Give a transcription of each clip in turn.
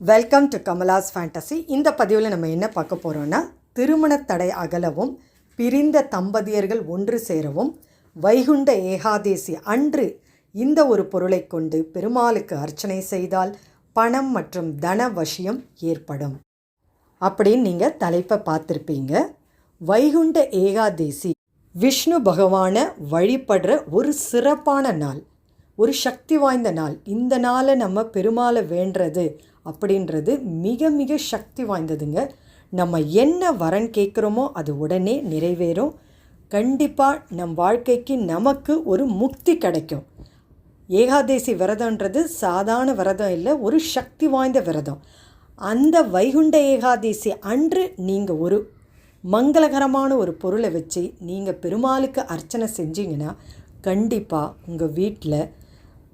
Welcome to Kamala's fantasy இந்த பதிவில் நம்ம என்ன பார்க்க போகிறோன்னா திருமணத் தடை அகலவும் பிரிந்த தம்பதியர்கள் ஒன்று சேரவும் வைகுண்ட ஏகாதேசி அன்று இந்த ஒரு பொருளை கொண்டு பெருமாளுக்கு அர்ச்சனை செய்தால் பணம் மற்றும் தன வசியம் ஏற்படும். அப்படின்னு நீங்கள் தலைப்பை பார்த்துருப்பீங்க. வைகுண்ட ஏகாதேசி விஷ்ணு பகவானை வழிபடுற ஒரு சிறப்பான நாள் ஒரு சக்தி வாய்ந்த நாள். இந்த நாளை நம்ம பெருமாளை வேண்டுறது அப்படின்றது மிக மிக சக்தி வாய்ந்ததுங்க. நம்ம என்ன வரன் கேட்குறோமோ அது உடனே நிறைவேறும். கண்டிப்பாக நம் வாழ்க்கைக்கு நமக்கு ஒரு முக்தி கிடைக்கும். ஏகாதேசி விரதன்றது சாதாரண விரதம் இல்லை ஒரு சக்தி வாய்ந்த விரதம். அந்த வைகுண்ட ஏகாதேசி அன்று நீங்கள் ஒரு மங்களகரமான ஒரு பொருளை வச்சு நீங்கள் பெருமாளுக்கு அர்ச்சனை செஞ்சீங்கன்னா கண்டிப்பாக உங்கள் வீட்டில்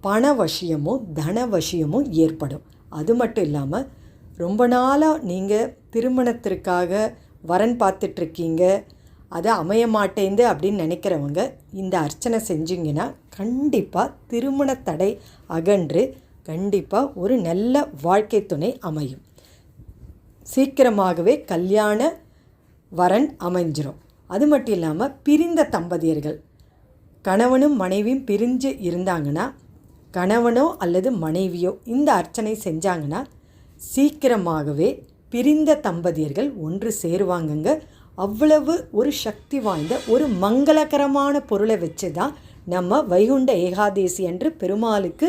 பண வசியமும் தன வசியமும் ஏற்படும். அது மட்டும் இல்லாமல் ரொம்ப நாளாக நீங்கள் திருமணத்திற்காக வரன் பார்த்துட்ருக்கீங்க அது அமைய மாட்டேங்குது அப்படின்னு நினைக்கிறவங்க இந்த அர்ச்சனை செஞ்சீங்கன்னா கண்டிப்பாக திருமண தடை அகன்று கண்டிப்பாக ஒரு நல்ல வாழ்க்கை துணை அமையும். சீக்கிரமாகவே கல்யாண வரன் அமைஞ்சிரும். அது மட்டும் இல்லாமல் பிரிந்த தம்பதியர்கள். கணவனும் மனைவியும் பிரிஞ்சு இருந்தாங்கன்னா கணவனோ அல்லது மனைவியோ இந்த அர்ச்சனை செஞ்சாங்கன்னா சீக்கிரமாகவே பிரிந்த தம்பதியர்கள் ஒன்று சேருவாங்கங்க. அவ்வளவு ஒரு சக்தி வாய்ந்த ஒரு மங்களகரமான பொருளை வச்சு தான் நம்ம வைகுண்ட ஏகாதேசி என்று பெருமாளுக்கு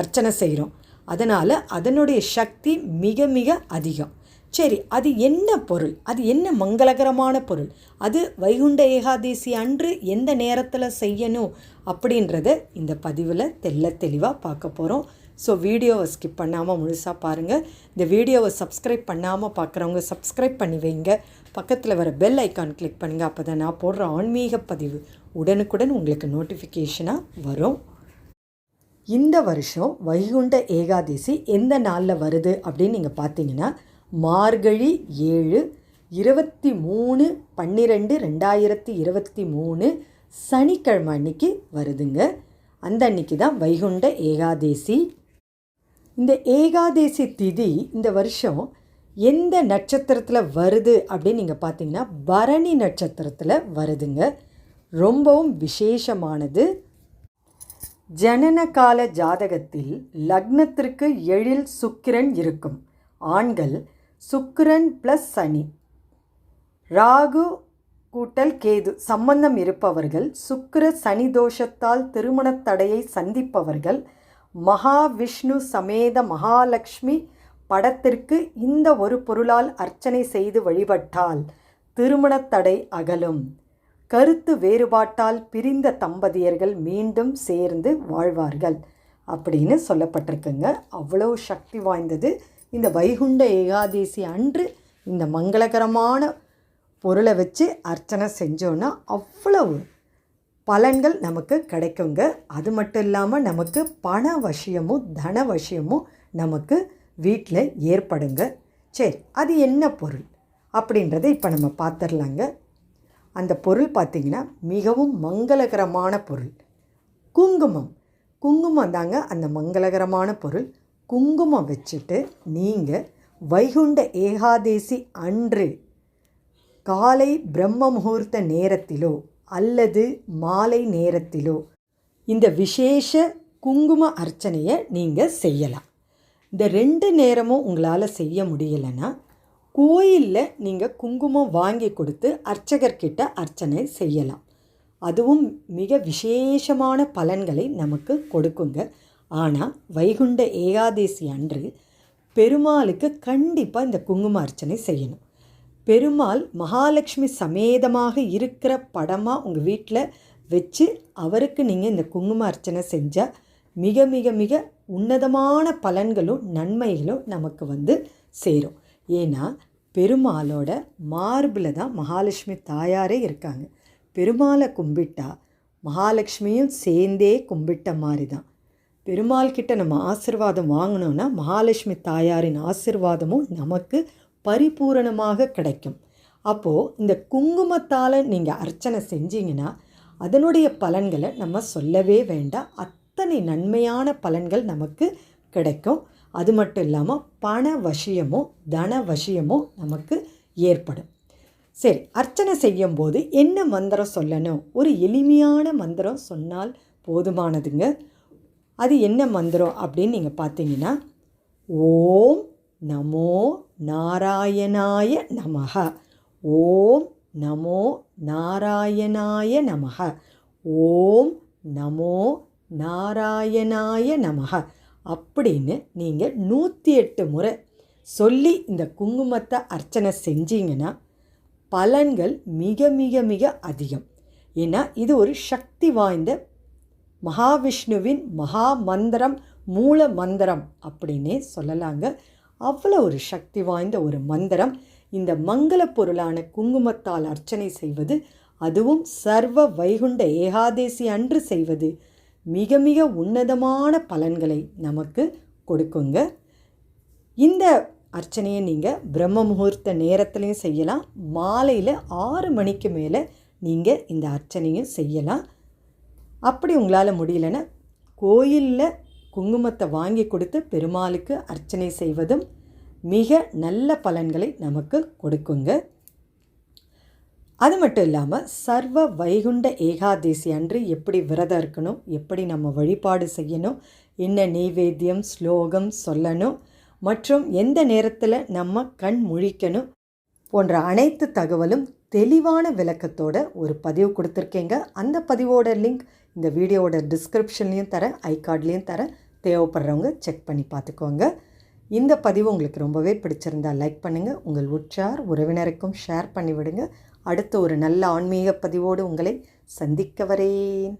அர்ச்சனை செய்கிறோம் அதனால் அதனுடைய சக்தி மிக மிக அதிகம். சரி அது என்ன பொருள்? அது என்ன மங்களகரமான பொருள்? அது வைகுண்ட ஏகாதேசி அன்று எந்த நேரத்தில் செய்யணும் அப்படின்றத இந்த பதிவில் தெல்ல தெளிவாக பார்க்க போகிறோம் ஸோ வீடியோவை ஸ்கிப் பண்ணாமல் முழுசாக பாருங்கள் இந்த வீடியோவை சப்ஸ்கிரைப் பண்ணாமல் பார்க்குறவங்க சப்ஸ்கிரைப் பண்ணி வைங்க. பக்கத்தில் வர பெல் ஐக்கான் கிளிக் பண்ணுங்கள் அப்போ தான் நான் போடுற ஆன்மீக பதிவு உடனுக்குடன் உங்களுக்கு நோட்டிஃபிகேஷனாக வரும். இந்த வருஷம் வைகுண்ட ஏகாதசி எந்த நாளில் வருது அப்படின்னு நீங்கள் பார்த்தீங்கன்னா மார்கழி ஏழு இருபத்தி மூணு பன்னிரெண்டு ரெண்டாயிரத்தி இருபத்தி மூணு சனிக்கிழமை அன்னைக்கு வருதுங்க. அந்த அன்னைக்கு தான் வைகுண்ட ஏகாதேசி. இந்த ஏகாதேசி திதி இந்த வருஷம் எந்த நட்சத்திரத்தில் வருது அப்படின்னு நீங்கள் பார்த்தீங்கன்னா பரணி நட்சத்திரத்தில் வருதுங்க. ரொம்பவும் விசேஷமானது. ஜனன கால ஜாதகத்தில் லக்னத்திற்கு எழில் சுக்கிரன் இருக்கும். ஆண்கள் சுக்கிரன் ப்ளஸ் சனி. ராகு கூட்டல் கேது சம்பந்தம் இருப்பவர்கள் சுக்கிர சனி தோஷத்தால் திருமணத் தடையை சந்திப்பவர்கள் மகாவிஷ்ணு சமேத மகாலட்சுமி படத்திற்கு இந்த ஒரு பொருளால் அர்ச்சனை செய்து வழிபட்டால் திருமணத் தடை அகலும். கருத்து வேறுபாட்டால் பிரிந்த தம்பதியர்கள் மீண்டும் சேர்ந்து வாழ்வார்கள். அப்படின்னு சொல்லப்பட்டிருக்குங்க. அவ்வளோ சக்தி வாய்ந்தது. இந்த வைகுண்ட ஏகாதேசி அன்று இந்த மங்களகரமான பொருளை வச்சு அர்ச்சனை செஞ்சோன்னா அவ்வளவு பலன்கள் நமக்கு கிடைக்குங்க. அது மட்டும் இல்லாமல் நமக்கு பண வசியமும் தன வசியமும் நமக்கு வீட்டில் ஏற்படுங்க. சரி அது என்ன பொருள் அப்படின்றத இப்போ நம்ம பார்த்துடலாங்க அந்த பொருள் பார்த்திங்கன்னா மிகவும் மங்களகரமான பொருள். குங்குமம். குங்குமம் தாங்க அந்த மங்களகரமான பொருள். குங்குமம் வச்சுட்டு நீங்கள் வைகுண்ட ஏகாதேசி அன்று காலை பிரம்ம முகூர்த்த நேரத்திலோ அல்லது மாலை நேரத்திலோ இந்த விசேஷ குங்கும அர்ச்சனையை நீங்கள் செய்யலாம். இந்த ரெண்டு நேரமும் உங்களால் செய்ய முடியலைன்னா கோயிலில் நீங்கள் குங்குமம் வாங்கி கொடுத்து அர்ச்சகர்கிட்ட அர்ச்சனை செய்யலாம். அதுவும் மிக விசேஷமான பலன்களை நமக்கு கொடுக்குங்க. ஆனால் வைகுண்ட ஏகாதேசி அன்று பெருமாளுக்கு கண்டிப்பாக இந்த குங்கும அர்ச்சனை செய்யணும். பெருமாள் மகாலட்சுமி சமேதமாக இருக்கிற படமாக உங்கள் வீட்டில் வச்சு அவருக்கு நீங்கள் இந்த குங்கும அர்ச்சனை செஞ்சால் மிக மிக மிக உன்னதமான பலன்களும் நன்மைகளும் நமக்கு வந்து சேரும். ஏன்னா பெருமாளோட மார்பில் தான் மகாலட்சுமி தாயாரே இருக்காங்க. பெருமாளை கும்பிட்டா மகாலட்சுமியும் சேர்ந்தே கும்பிட்ட மாதிரி தான். பெருமாள் கிட்ட நம்ம ஆசிர்வாதம் வாங்கினோன்னா மகாலட்சுமி தாயாரின் ஆசிர்வாதமும் நமக்கு பரிபூரணமாக கிடைக்கும். அப்போது இந்த குங்குமத்தால் நீங்கள் அர்ச்சனை செஞ்சீங்கன்னா அதனுடைய பலன்களை நம்ம சொல்லவே வேண்டாம். அத்தனை நன்மையான பலன்கள் நமக்கு கிடைக்கும். அது மட்டும் இல்லாமல் பண வசியமோ தன வசியமோ நமக்கு ஏற்படும். சரி அர்ச்சனை செய்யும்போது என்ன மந்திரம் சொல்லணும்? ஒரு எளிமையான மந்திரம் சொன்னால் போதுமானதுங்க. அது என்ன மந்திரம் அப்படின்னு நீங்கள் பார்த்தீங்கன்னா ஓம் நமோ நாராயணாய நமக ஓம் நமோ நாராயணாய நமக ஓம் நமோ நாராயணாய நமக அப்படின்னு நீங்கள் நூற்றி எட்டு முறை சொல்லி இந்த குங்குமத்தை அர்ச்சனை செஞ்சீங்கன்னா பலன்கள் மிக மிக மிக அதிகம். ஏன்னா இது ஒரு சக்தி வாய்ந்த மகாவிஷ்ணுவின் மகா மந்திரம் மூல மந்திரம் அப்படின்னே சொல்லலாங்க. அவ்வளோ ஒரு சக்தி வாய்ந்த ஒரு மந்திரம். இந்த மங்கள பொருளான குங்குமத்தால் அர்ச்சனை செய்வது அதுவும் சர்வ வைகுண்ட ஏகாதேசி அன்று செய்வது மிக மிக உன்னதமான பலன்களை நமக்கு கொடுக்குங்க. இந்த அர்ச்சனையை நீங்கள் பிரம்ம முகூர்த்த நேரத்துலையும் செய்யலாம். மாலையில் ஆறு மணிக்கு மேலே நீங்கள் இந்த அர்ச்சனையும் செய்யலாம். அப்படி உங்களால் முடியலன்னா கோயிலில் குங்குமத்தை வாங்கி கொடுத்து பெருமாளுக்கு அர்ச்சனை செய்வதும் மிக நல்ல பலன்களை நமக்கு கொடுக்குங்க. அது மட்டும் இல்லாமல் சர்வ வைகுண்ட ஏகாதேசி அன்று எப்படி விரதம் இருக்கணும் எப்படி நம்ம வழிபாடு செய்யணும் என்ன நெய்வேத்தியம் ஸ்லோகம் சொல்லணும் மற்றும் எந்த நேரத்தில் நம்ம கண் முழிக்கணும் போன்ற அனைத்து தகவலும் தெளிவான விளக்கத்தோட ஒரு பதிவு கொடுத்துருக்கேங்க. அந்த பதிவோட லிங்க் இந்த வீடியோவோட டிஸ்கிரிப்ஷன்லேயும் தரேன் ஐகார்ட்லேயும் தரேன். தேவைப்படுறவங்க செக் பண்ணி பார்த்துக்கோங்க. இந்த பதிவு உங்களுக்கு ரொம்பவே பிடிச்சிருந்தா லைக் பண்ணுங்கள் உங்கள் உற்றார் உறவினருக்கும் ஷேர் பண்ணிவிடுங்க. அடுத்த ஒரு நல்ல ஆன்மீக பதிவோடு உங்களை சந்திக்க வரேன்.